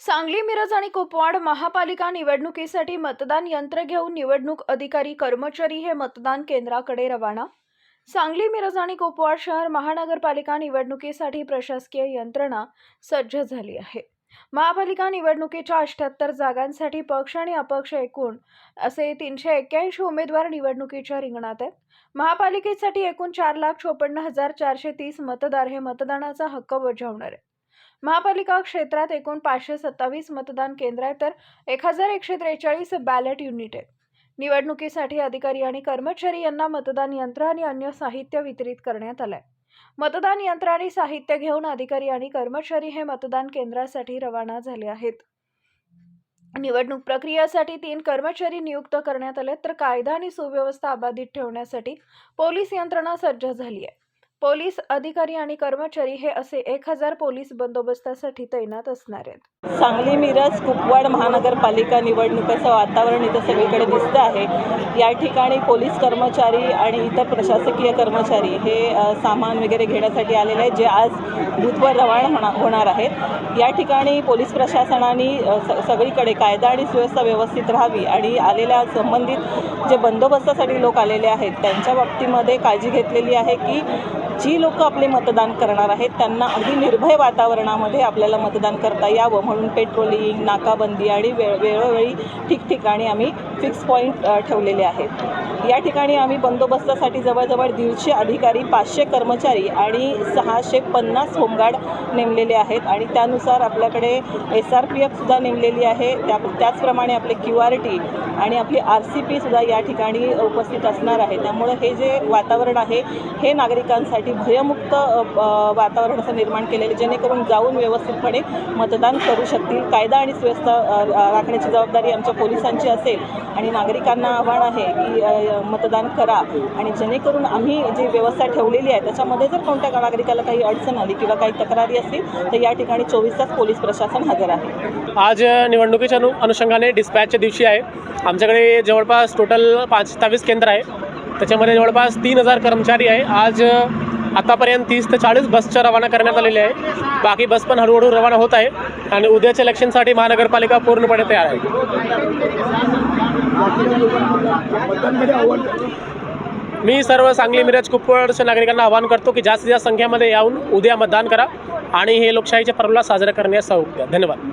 सांगली मिरज आणि कुपवाड महापालिका निवडणुकीसाठी मतदान यंत्र घेऊन निवडणूक अधिकारी कर्मचारी हे मतदान केंद्राकडे रवाना. सांगली मिरज आणि कुपवाड शहर महानगरपालिका निवडणुकीसाठी प्रशासकीय यंत्रणा सज्ज झाली आहे. महापालिका निवडणुकीच्या अठ्याहत्तर जागांसाठी पक्ष आणि अपक्ष एकूण असे तीनशे एक्क्याऐंशी उमेदवार निवडणुकीच्या रिंगणात आहेत. महापालिकेसाठी एकूण चार लाख चोपन्न हजार चारशे तीस मतदार हे मतदानाचा हक्क बजावणार आहेत. महापालिका क्षेत्रात एकूण पाचशे सत्तावीस मतदान केंद्र आहेत तर एक हजार एकशे त्रेचाळीस बॅलेट युनिट आहेत. निवडणुकीसाठी अधिकारी आणि कर्मचारी यांना मतदान यंत्र आणि अन्य साहित्य वितरित करण्यात आलंय. मतदान यंत्र आणि साहित्य घेऊन अधिकारी आणि कर्मचारी हे मतदान केंद्रासाठी रवाना झाले आहेत. निवडणूक प्रक्रियेसाठी तीन कर्मचारी नियुक्त करण्यात आले तर कायदा आणि सुव्यवस्था अबाधित ठेवण्यासाठी पोलीस यंत्रणा सज्ज झाली आहे. पोलीस अधिकारी आणि कर्मचारी हे असे एक हजार पोलीस बंदोबस्तासाठी तैनात असणार आहेत. सांगली मिरज कुपवाड महानगरपालिका निवडणुकीचं वातावरण इथं सगळीकडे दिसतं आहे. या ठिकाणी पोलीस कर्मचारी आणि इतर प्रशासकीय कर्मचारी हे सामान वगैरे घेण्यासाठी आलेले आहेत जे आज बूथवर रवाना होणार होणार आहेत. या ठिकाणी पोलीस प्रशासनाने स सगळीकडे कायदा आणि सुव्यवस्था व्यवस्थित राहावी आणि आलेल्या संबंधित जे बंदोबस्तासाठी लोक आलेले आहेत त्यांच्या बाबतीमध्ये काळजी घेतलेली आहे की जी लोकं आपले मतदान करणार आहेत त्यांना अगदी निर्भय वातावरणामध्ये आपल्याला मतदान करता यावं. म्हणून पेट्रोलिंग नाकाबंदी आणि वेळ वेळोवेळी ठिकठिकाणी आम्ही फिक्स पॉईंट ठेवलेले आहेत. या ठिकाणी आम्ही बंदोबस्तासाठी जवळजवळ दीडशे अधिकारी पाचशे कर्मचारी आणि सहाशे पन्नास होमगार्ड नेमलेले आहेत आणि त्यानुसार आपल्याकडे एस आर पी एफसुद्धा नेमलेली आहे. त्या त्याचप्रमाणे आपले क्यू आर टी आणि आपली आर सी पीसुद्धा या ठिकाणी उपस्थित असणार आहे. त्यामुळं हे जे वातावरण आहे हे नागरिकांसाठी भयमुक्त वातावरण असं निर्माण केलेलं जेणेकरून जाऊन व्यवस्थितपणे मतदान करू शकतील. कायदा आणि सुव्यवस्था राखण्याची जबाबदारी आमच्या पोलिसांची असेल आणि नागरिकांना आव्हान आहे की मतदान करा. आणि जेणेकरून आम्ही जी व्यवस्था ठेवलेली आहे त्याच्यामध्ये जर कोणत्या नागरिकाला काही अडचण आली किंवा काही तक्रारी असतील तर या ठिकाणी चोवीस तास पोलीस प्रशासन हजर आहे. आज निवडणुकीच्या अनु अनुषंगाने डिस्पॅचच्या दिवशी आहे. आमच्याकडे जवळपास टोटल पाच सत्तावीस केंद्र आहे. त्याच्यामध्ये जवळपास तीन हजार कर्मचारी आहे. आज आतापर्यंत तीस ते चाळीस बसच्या रवाना करण्यात आलेल्या आहे. बाकी बस पण हळूहळू रवाना होत आहे आणि उद्याच्या इलेक्शनसाठी महानगरपालिका पूर्णपणे तयार आहे. मी सर्व सांगली मिरज कुपवाडच्या नागरिकांना आवाहन करतो की जास्तीत जास्त संख्येमध्ये येऊन उद्या मतदान करा आणि हे लोकशाहीच्या पर्वला साजरा करण्यास सहयोग द्या धन्यवाद.